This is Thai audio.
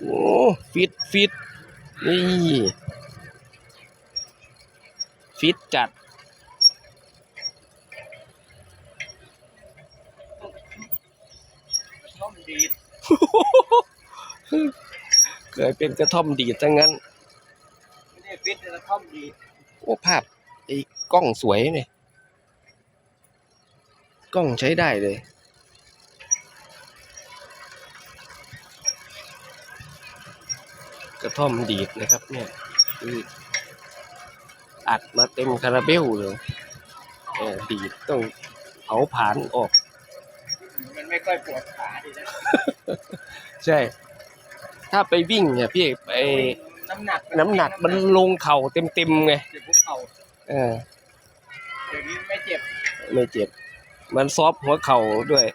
โอ้ฟิตฟิตนี่ฟิตจัดท่อมดีดเคยเป็นกระท่อมดีดทั้งนั้นไม่ได้ฟิตแต่ท่อมดีดโอ้ภาพไอ้กล้องสวยเนี่ย กล้องใช้ได้เลย กระท่อมดีดนะครับ เนี่ยคืออัดมาเต็มคาราเบลเลยเออดีดต้องเผาผลาญออก มันไม่ค่อยปวดขาดีนะใช่ ถ้าไปวิ่งเนี่ยพี่ไปน้ำหนักน้ำหนักมันลงเข่าเต็มๆไงเจ็บหัวเข่าเออเดี๋ยวนี้ไม่เจ็บไม่เจ็บ มันซอฟต์หัวเข่าด้วย